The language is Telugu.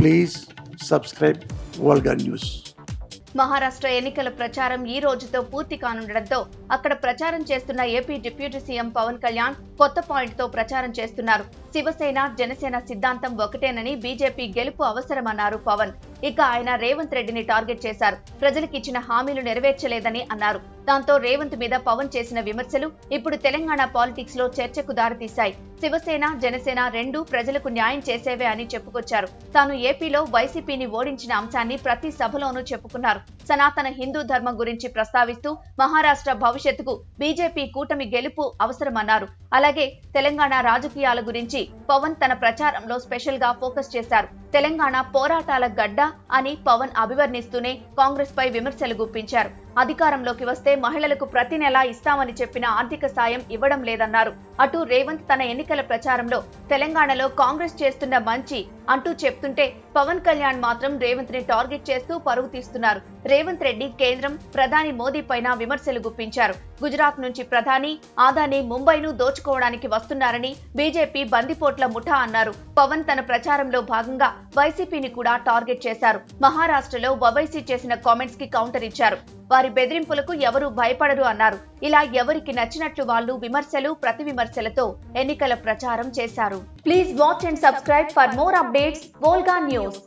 Please subscribe Volga news Maharashtra ఎన్నికల ప్రచారం ఈ రోజుతో పూర్తి కానుండడంతో అక్కడ ప్రచారం చేస్తున్న AP deputy CM Pawan Kalyan కొత్త పాయింట్తో ప్రచారం చేస్తున్నారు. శివసేన జనసేన సిద్ధాంతం ఒకటేనని బీజేపీ గెలుపు అవసరమన్నారు పవన్. ఇక ఆయన రేవంత్ రెడ్డిని టార్గెట్ చేశారు. ప్రజలకు ఇచ్చిన హామీలు నెరవేర్చలేదని అన్నారు. దాంతో రేవంత్ మీద పవన్ చేసిన విమర్శలు ఇప్పుడు తెలంగాణ పాలిటిక్స్లో చర్చకు దారితీశాయి. శివసేన జనసేన రెండు ప్రజలకు న్యాయం చేసేవే అని చెప్పుకొచ్చారు. తాను ఏపీలో వైసీపీని ఓడించిన అంశాన్ని ప్రతి సభలోనూ చెప్పుకున్నారు. సనాతన హిందూ ధర్మం గురించి ప్రస్తావిస్తూ మహారాష్ట్ర భవిష్యత్తుకు బీజేపీ కూటమి గెలుపు అవసరమన్నారు. అలాగే తెలంగాణ రాజకీయాల గురించి పవన్ తన ప్రచారంలో స్పెషల్గా ఫోకస్ చేశారు. తెలంగాణ పోరాటాల గడ్డ అని పవన్ అభివర్ణిస్తూనే కాంగ్రెస్ పై విమర్శలు గుప్పించారు. అధికారంలోకి వస్తే మహిళలకు ప్రతి నెలా ఇస్తామని చెప్పిన ఆర్థిక సాయం ఇవ్వడం లేదన్నారు. అటు రేవంత్ తన ఎన్నికల ప్రచారంలో తెలంగాణలో కాంగ్రెస్ చేస్తున్న మంచి అంటూ చెప్తుంటే పవన్ కళ్యాణ్ మాత్రం రేవంత్ని టార్గెట్ చేస్తూ పరుగు తీస్తున్నారు. రేవంత్ రెడ్డి కేంద్రం ప్రధాని మోదీ పైన విమర్శలు గుప్పించారు. గుజరాత్ నుంచి ప్రధాని ఆదాని ముంబైను దోచుకోవడానికి వస్తున్నారని బీజేపీ బందిపోట్ల ముఠా అన్నారు. పవన్ తన ప్రచారంలో భాగంగా వైసీపీని కూడా టార్గెట్ చేశారు. మహారాష్ట్రలో ఒవైసీ చేసిన కామెంట్స్కి కౌంటర్ ఇచ్చారు. వారి బెదిరింపులకు ఎవరూ భయపడరు అన్నారు. ఇలా ఎవరికి నచ్చినట్లు వాళ్ళు విమర్శలు ప్రతి విమర్శలతో ఎన్నికల ప్రచారం చేశారు. Please watch and subscribe for more updates Volga news.